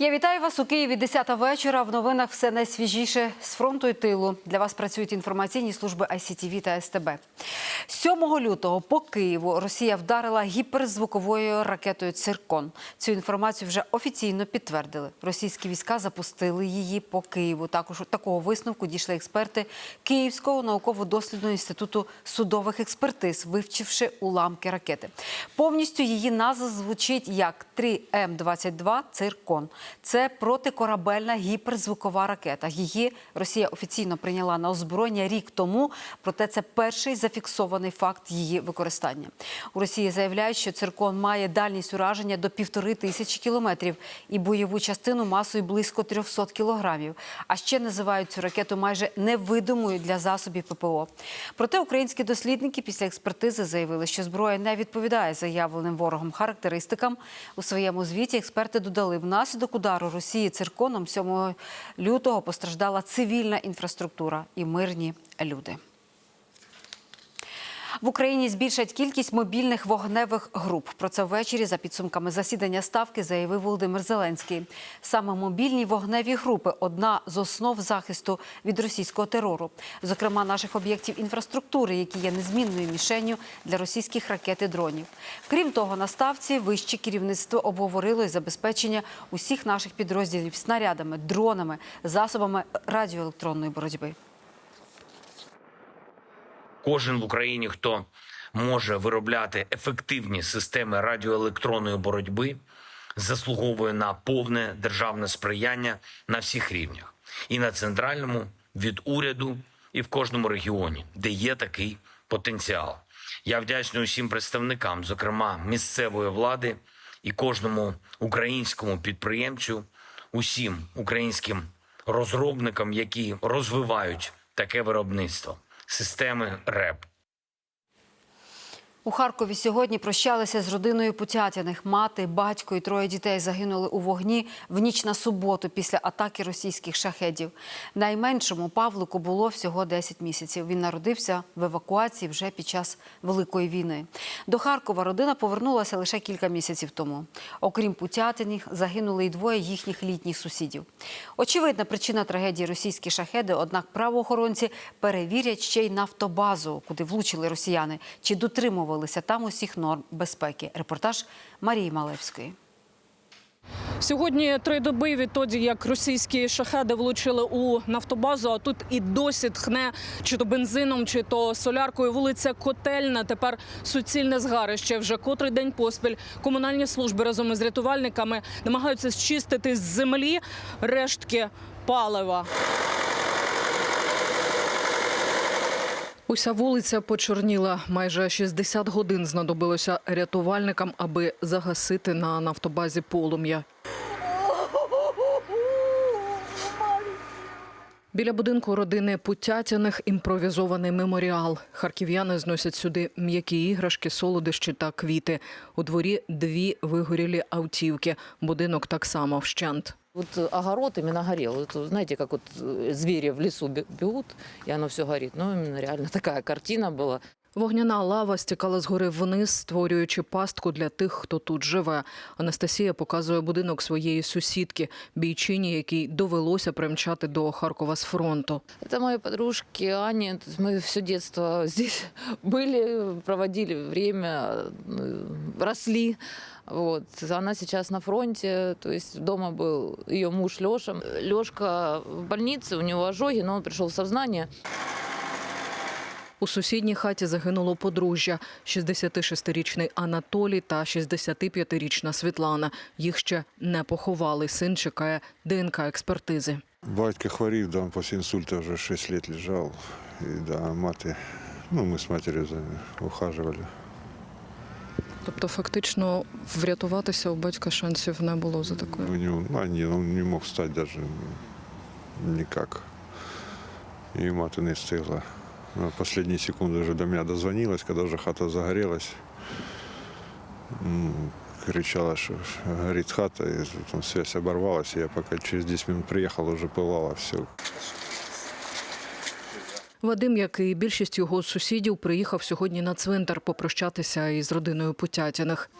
Я вітаю вас у Києві 10 вечора. В новинах все найсвіжіше з фронту і тилу. Для вас працюють інформаційні служби ICTV та СТБ. 7 лютого по Києву Росія вдарила гіперзвуковою ракетою Циркон. Цю інформацію вже офіційно підтвердили. Російські війська запустили її по Києву. Також такого висновку дійшли експерти Київського науково-дослідного інституту судових експертиз, вивчивши уламки ракети. Повністю її назва звучить як 3М22 Циркон. Це протикорабельна гіперзвукова ракета. Її Росія офіційно прийняла на озброєння рік тому. Проте це перший зафіксований факт її використання. У Росії заявляють, що циркон має дальність ураження до півтори тисячі кілометрів і бойову частину масою близько 300 кілограмів. А ще називають цю ракету майже невидимою для засобів ППО. Проте українські дослідники після експертизи заявили, що зброя не відповідає заявленим ворогом характеристикам. У своєму звіті експерти додали, внаслідок удару Росії цирконом 7 лютого постраждала цивільна інфраструктура і мирні люди. В Україні збільшать кількість мобільних вогневих груп. Про це ввечері за підсумками засідання ставки заявив Володимир Зеленський. Саме мобільні вогневі групи одна з основ захисту від російського терору, зокрема наших об'єктів інфраструктури, які є незмінною мішенню для російських ракет і дронів. Крім того, на ставці вище керівництво обговорило і забезпечення усіх наших підрозділів снарядами, дронами, засобами радіоелектронної боротьби. Кожен в Україні, хто може виробляти ефективні системи радіоелектронної боротьби, заслуговує на повне державне сприяння на всіх рівнях, і на центральному від уряду, і в кожному регіоні, де є такий потенціал. Я вдячний усім представникам, зокрема місцевої влади, і кожному українському підприємцю, усім українським розробникам, які розвивають таке виробництво системи РЕП. У Харкові сьогодні прощалися з родиною Путятіних. Мати, батько і троє дітей загинули у вогні в ніч на суботу після атаки російських шахедів. Найменшому Павлику було всього 10 місяців. Він народився в евакуації вже під час Великої війни. До Харкова родина повернулася лише кілька місяців тому. Окрім Путятиних, загинули й двоє їхніх літніх сусідів. Очевидна причина трагедії російські шахеди, однак правоохоронці перевірять ще й нафтобазу, куди влучили росіяни, чи дотримувалися там усіх норм безпеки. Репортаж Марії Малевської. Сьогодні три доби відтоді, як російські шахеди влучили у нафтобазу, а тут і досі тхне чи то бензином, чи то соляркою. Вулиця Котельна. Тепер суцільне згарище. Вже котрий день поспіль. Комунальні служби разом із рятувальниками намагаються зчистити з землі рештки палива. Уся вулиця почорніла. Майже 60 годин знадобилося рятувальникам, аби загасити на нафтобазі полум'я. Біля будинку родини Путятяних імпровізований меморіал. Харків'яни зносять сюди м'які іграшки, солодощі та квіти. У дворі дві вигорілі автівки. Будинок так само вщент. Вот э, огород именно горел. Вот, знаете, как вот э, звери в лесу бе- бегут, и оно все горит. Ну, именно реально такая картина была. Вогняна лава стікала згори вниз, створюючи пастку для тих, хто тут живе. Анастасія показує будинок своєї сусідки, бійчині, якій довелося примчати до Харкова з фронту. Это мои подружки Аня. То есть Мы все детство здесь были, проводили время, э, росли. Вот. Она сейчас на фронте, то есть дома был ее муж Леша. Лешка в больнице, у него ожоги, но он пришел в сознание. У сусідній хаті загинуло подружжя – 66-річний Анатолій та 65-річна Світлана. Їх ще не поховали. Син чекає ДНК-експертизи. Батько хворів, да, після інсульту вже 6 років лежав. І да, мати, ну, ми з матір'ю за ним ухажували. Тобто фактично врятуватися у батька шансів не було за У такою? него, ну, ні, он не мог встати даже никак. І мати не встигла. На последние секунды уже до меня дозвонилась, когда уже хата загорелась. Кричала, что горит хата, и там связь оборвалась. Я пока через 10 минут приехал, уже пылало все. Вадим, як і більшість його сусідів, приїхав сьогодні на цвинтар попрощатися із родиною Путятіних.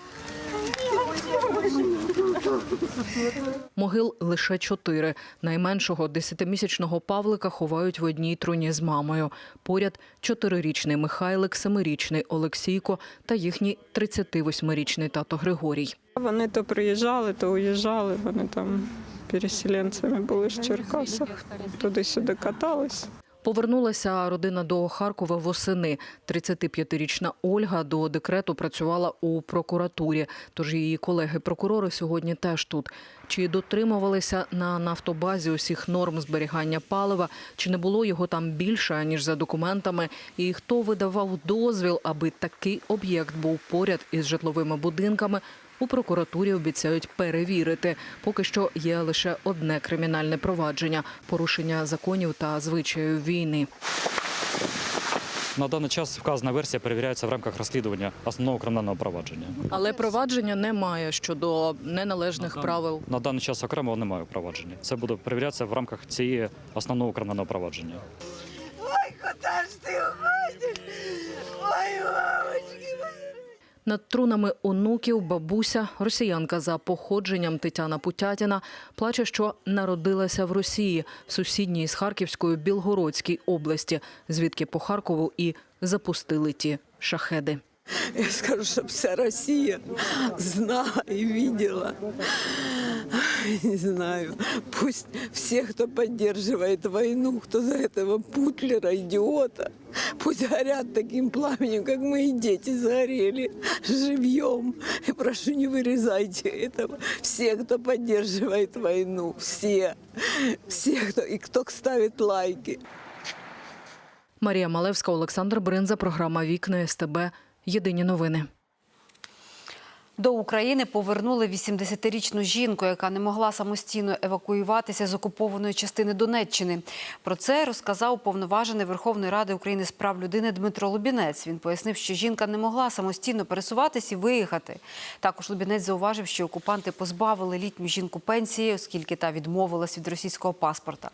Могил лише чотири. Найменшого десятимісячного Павлика ховають в одній труні з мамою. Поряд чотирирічний Михайлик, семирічний Олексійко та їхній 38-річний тато Григорій. Вони то приїжджали, то уїжджали. Вони там переселенцями були з Черкасах. Туди-сюди катались. Повернулася родина до Харкова восени. 35-річна Ольга до декрету працювала у прокуратурі. Тож її колеги-прокурори сьогодні теж тут. Чи дотримувалися на нафтобазі усіх норм зберігання палива, чи не було його там більше ніж за документами? І хто видавав дозвіл, аби такий об'єкт був поряд із житловими будинками? У прокуратурі обіцяють перевірити. Поки що є лише одне кримінальне провадження порушення законів та звичаїв війни. На даний час вказана версія перевіряється в рамках розслідування основного кримінального провадження. Але провадження немає щодо неналежних На правил. На даний час окремо немає провадження. Це буде перевірятися в рамках цієї основного кримінального провадження. Над трунами онуків бабуся, росіянка за походженням Тетяна Путятіна, плаче, що народилася в Росії, в сусідній з Харківської Білгородській області, звідки по Харкову і запустили ті шахеди. Я скажу, чтобы вся Россия знала и видела. Не знаю. Пусть все, кто поддерживает войну, кто за этого Путлера, идиота, пусть горят таким пламенем, как мои дети сгорели живьем. И прошу, не вырезайте этого. Все, кто поддерживает войну, все. Все, кто, и кто ставит лайки. Марія Малевська, Олександр Бринза, програма Вікна СТБ. Єдині новини. До України повернули 80-річну жінку, яка не могла самостійно евакуюватися з окупованої частини Донеччини. Про це розказав повноважений Верховної Ради України з прав людини Дмитро Лубінець. Він пояснив, що жінка не могла самостійно пересуватись і виїхати. Також Лубінець зауважив, що окупанти позбавили літню жінку пенсії, оскільки та відмовилась від російського паспорта.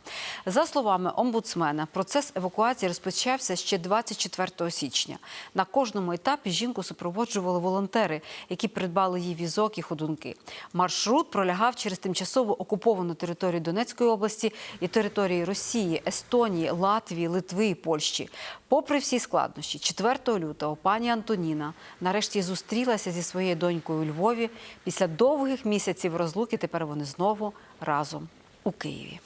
За словами омбудсмена, процес евакуації розпочався ще 24 січня. На кожному етапі жінку супроводжували волонтери, які придбали їй візок і ходунки. Маршрут пролягав через тимчасово окуповану територію Донецької області і території Росії, Естонії, Латвії, Литви і Польщі. Попри всі складнощі, 4 лютого пані Антоніна нарешті зустрілася зі своєю донькою у Львові. Після довгих місяців розлуки тепер вони знову разом у Києві.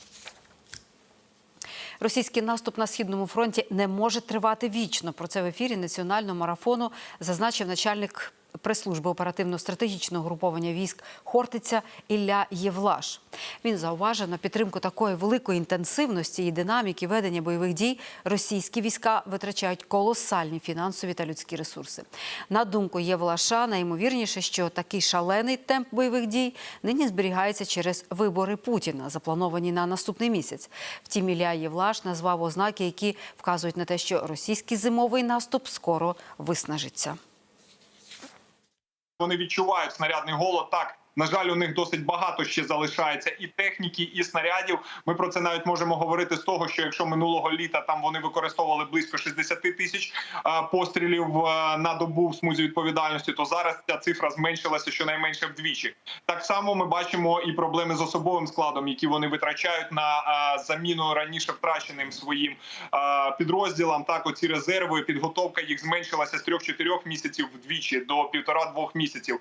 Російський наступ на східному фронті не може тривати вічно. Про це в ефірі національного марафону зазначив начальник прес-служби оперативно-стратегічного груповання військ Хортиця Ілля Євлаш. Він зауважив, на підтримку такої великої інтенсивності і динаміки ведення бойових дій російські війська витрачають колосальні фінансові та людські ресурси. На думку Євлаша, найімовірніше, що такий шалений темп бойових дій нині зберігається через вибори Путіна, заплановані на наступний місяць. Втім, Ілля Євлаш назвав ознаки, які вказують на те, що російський зимовий наступ скоро виснажиться. Вони відчувають снарядний голод. Так на жаль, у них досить багато ще залишається і техніки, і снарядів. Ми про це навіть можемо говорити з того, що якщо минулого літа там вони використовували близько 60 тисяч пострілів на добу в смузі відповідальності, то зараз ця цифра зменшилася щонайменше вдвічі. Так само ми бачимо і проблеми з особовим складом, які вони витрачають на заміну раніше втраченим своїм підрозділам. Так, оці резерви, підготовка їх зменшилася з 3-4 місяців вдвічі до півтора-двох місяців.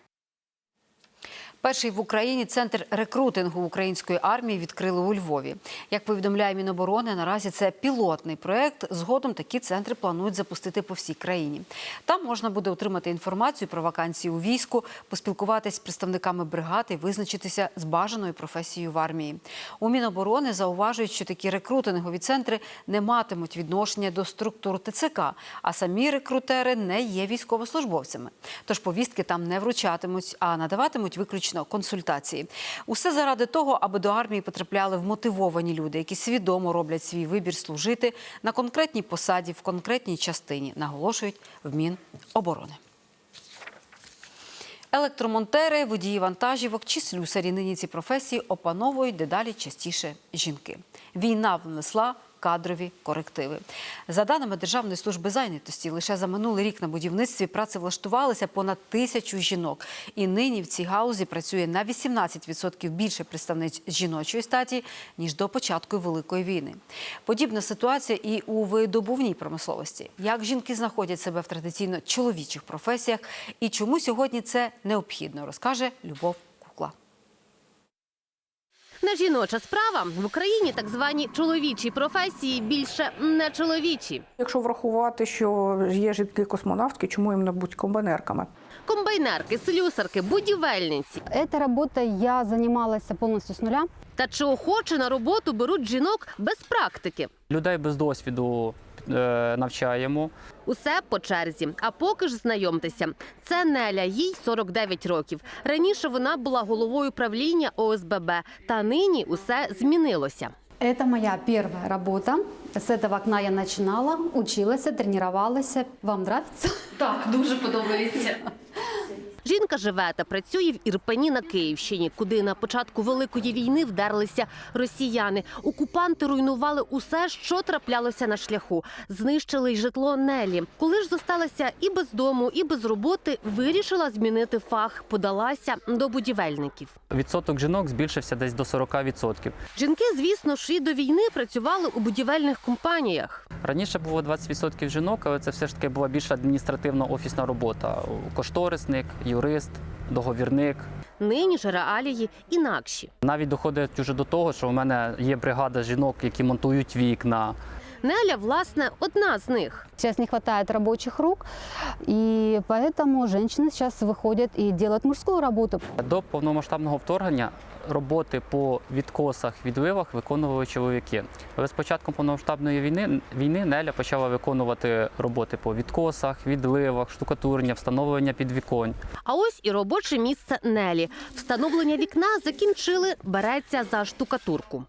Перший в Україні центр рекрутингу української армії відкрили у Львові. Як повідомляє Міноборони, наразі це пілотний проект. Згодом такі центри планують запустити по всій країні. Там можна буде отримати інформацію про вакансії у війську, поспілкуватись з представниками бригад і визначитися з бажаною професією в армії. У Міноборони зауважують, що такі рекрутингові центри не матимуть відношення до структур ТЦК, а самі рекрутери не є військовослужбовцями. Тож повістки там не вручатимуть, а надаватимуть виключно консультації. Усе заради того, аби до армії потрапляли вмотивовані люди, які свідомо роблять свій вибір служити на конкретній посаді в конкретній частині, наголошують в Міноборони. Електромонтери, водії вантажівок чи слюсарі нині ці професії опановують дедалі частіше жінки. Війна внесла кадрові корективи. За даними Державної служби зайнятості, лише за минулий рік на будівництві працевлаштувалися понад тисячу жінок. І нині в цій гаузі працює на 18% більше представниць жіночої статі ніж до початку великої війни. Подібна ситуація і у видобувній промисловості. Як жінки знаходять себе в традиційно чоловічих професіях і чому сьогодні це необхідно, розкаже Любов Кукла. Жіноча справа в Україні так звані чоловічі професії більше не чоловічі. Якщо врахувати, що є жінки-космонавтки, чому їм не бути комбайнерками? Комбайнерки, слюсарки, будівельниці. Этой робота я занималась полностью с нуля. Та чи охоче на роботу беруть жінок без практики? Людей без досвіду навчаємо. Усе по черзі. А поки ж знайомтеся. Це Неля, їй 49 років. Раніше вона була головою правління ОСББ, та нині усе змінилося. Это моя первая работа. С этого окна я начинала, училась, тренировалась. Вам нравится? Так, дуже подобається. Жінка живе та працює в Ірпені на Київщині, куди на початку великої війни вдерлися росіяни. Окупанти руйнували усе, що траплялося на шляху. Знищили й житло Нелі. Коли ж зосталася і без дому, і без роботи, вирішила змінити фах. Подалася до будівельників. Відсоток жінок збільшився десь до 40%. Жінки, звісно ж, і до війни працювали у будівельних компаніях. Раніше було 20% жінок, але це все ж таки була більш адміністративно-офісна робота. Кошторисник, юрист, договірник. Нині ж реалії інакші. Навіть доходить уже до того, що в мене є бригада жінок, які монтують вікна. Неля, власне, одна з них. Сейчас не хватает рабочих рук, и поэтому женщины сейчас выходят и делают мужскую работу. До повномасштабного вторгнення роботи по відкосах, відливах виконували чоловіки. Але з початком повномасштабної війни, війни Неля почала виконувати роботи по відкосах, відливах, штукатурення, встановлення підвіконь. А ось і робоче місце Нелі. Встановлення вікна закінчили, береться за штукатурку.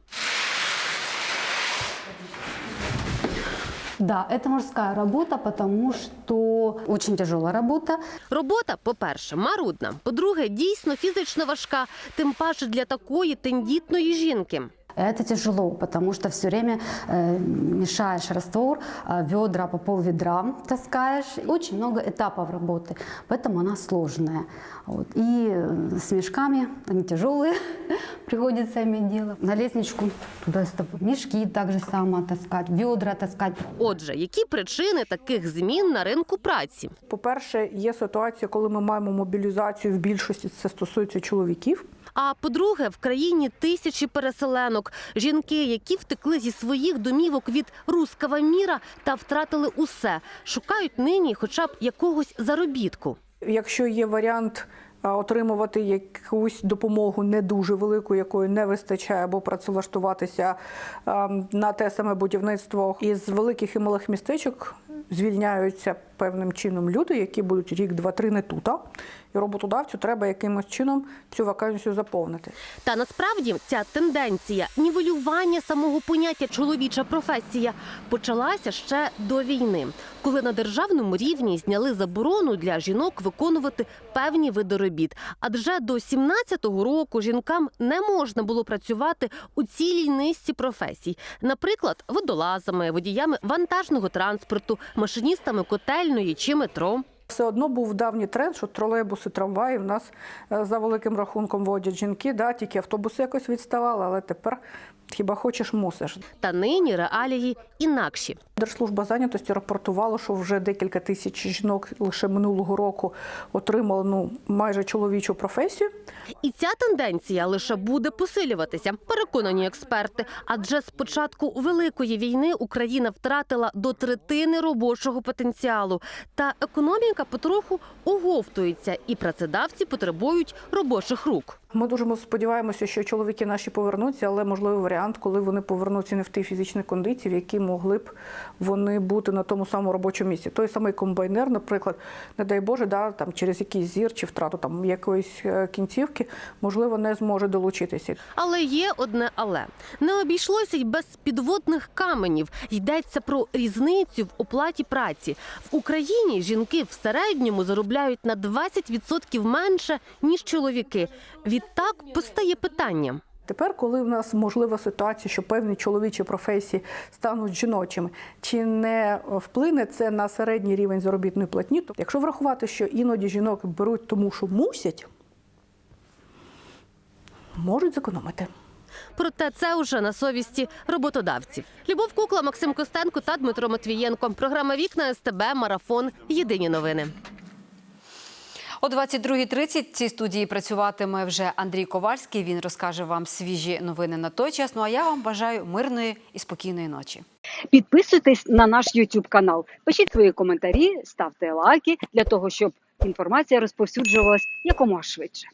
Да, это мужская работа, потому что очень тяжелая работа. Робота, по-перше, марудна. По-друге, дійсно фізично важка, тим паче для такої тендітної жінки. Это тяжело, потому что все время э, мешаешь раствор, э, ведра по пол ведра таскаешь. Очень много этапов работы, поэтому она сложная. Вот. И э, с мешками, они тяжелые, приходится иметь дело. На лестничку туда мешки так же само таскать, ведра таскать. Отже, які причини таких змін на ринку праці? По-перше, є ситуація, коли ми маємо мобілізацію в більшості, це стосується чоловіків. А по-друге, в країні тисячі переселенок, жінки, які втекли зі своїх домівок від руского міра та втратили усе, шукають нині хоча б якогось заробітку. Якщо є варіант отримувати якусь допомогу не дуже велику, якої не вистачає, або працевлаштуватися на те саме будівництво із великих і малих містечок. Звільняються певним чином люди, які будуть рік, два, три не тут. І роботодавцю треба якимось чином цю вакансію заповнити. Та насправді ця тенденція нівелювання самого поняття чоловіча професія почалася ще до війни, коли на державному рівні зняли заборону для жінок виконувати певні види робіт. Адже до 17-го року жінкам не можна було працювати у цілій низці професій, наприклад, водолазами, водіями вантажного транспорту, машиністами котельної чи метро. Все одно був давній тренд, що тролейбуси, трамваї в нас е, за великим рахунком водять жінки, да, тільки автобуси якось відставали, але тепер хіба хочеш, мусиш. Та нині реалії інакші. Держслужба зайнятості рапортувала, що вже декілька тисяч жінок лише минулого року отримали ну майже чоловічу професію. І ця тенденція лише буде посилюватися, переконані експерти. Адже з початку великої війни Україна втратила до третини робочого потенціалу, та економіка потроху оговтується, і працедавці потребують робочих рук. Ми дуже сподіваємося, що чоловіки наші повернуться, але можливий варіант, коли вони повернуться не в тій фізичній кондиції, в якій могли б вони бути на тому самому робочому місці. Той самий комбайнер, наприклад, не дай Боже, да, там через якийсь зір чи втрату там якоїсь е, кінцівки, можливо, не зможе долучитися. Але є одне але не обійшлося й без підводних каменів. Йдеться про різницю в оплаті праці в Україні. Жінки в середньому заробляють на 20% менше ніж чоловіки. Відтак постає питання. Тепер, коли в нас можлива ситуація, що певні чоловічі професії стануть жіночими, чи не вплине це на середній рівень заробітної платні? Тобто, якщо врахувати, що іноді жінок беруть тому, що мусять, можуть зекономити. Проте це уже на совісті роботодавців. Любов Кукла, Максим Костенко та Дмитро Матвієнко. Програма Вікна СТБ Марафон. Єдині новини. О 22.30 в цій студії працюватиме вже Андрій Ковальський. Він розкаже вам свіжі новини на той час. Ну а я вам бажаю мирної і спокійної ночі. Підписуйтесь на наш YouTube канал, пишіть свої коментарі, ставте лайки для того, щоб інформація розповсюджувалась якомога швидше.